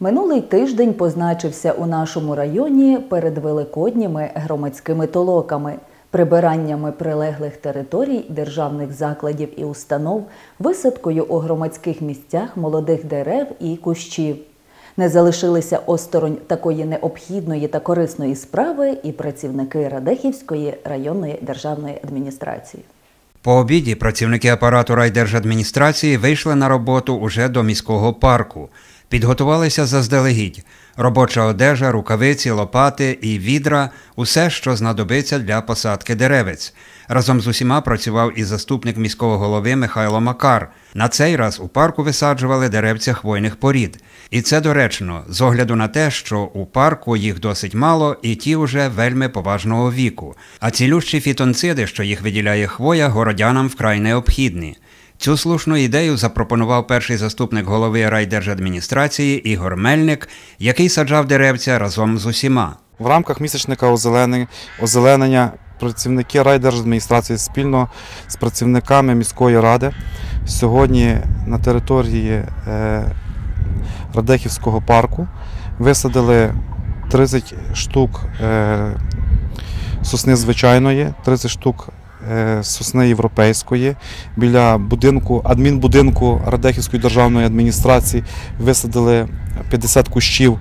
Минулий тиждень позначився у нашому районі перед великодніми громадськими толоками, прибираннями прилеглих територій державних закладів і установ, висадкою у громадських місцях молодих дерев і кущів. Не залишилися осторонь такої необхідної та корисної справи і працівники Радехівської районної державної адміністрації. По обіді працівники апарату райдержадміністрації вийшли на роботу уже до міського парку. Підготувалися заздалегідь. Робоча одежа, рукавиці, лопати і відра усе, що знадобиться для посадки деревець. Разом з усіма працював і заступник міського голови Михайло Макар. На цей раз у парку висаджували деревця хвойних порід. І це доречно, з огляду на те, що у парку їх досить мало, і ті вже вельми поважного віку. А цілющі фітонциди, що їх виділяє хвоя, городянам вкрай необхідні. Цю слушну ідею запропонував перший заступник голови райдержадміністрації Ігор Мельник, який саджав деревця разом з усіма. В рамках місячника озеленення, працівники райдержадміністрації спільно з працівниками міської ради сьогодні на території е, Радехівського парку висадили 30 штук е, сосни звичайної, 30 штук сосни європейської. Біля будинку, адмінбудинку Радехівської державної адміністрації висадили 50 кущів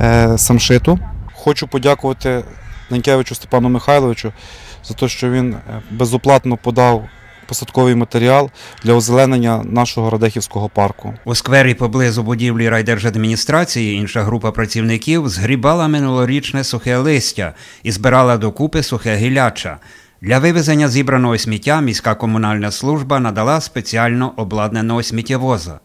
е, самшиту. Хочу подякувати Ненькевичу Степану Михайловичу за те, що він е, безоплатно подав посадковий матеріал для озеленення нашого Радехівського парку. У сквері поблизу будівлі райдержадміністрації інша група працівників згрібала минулорічне сухе листя і збирала докупи сухе гіляча. Для вивезення зібраного сміття міська комунальна служба надала спеціально обладнаного сміттєвоза.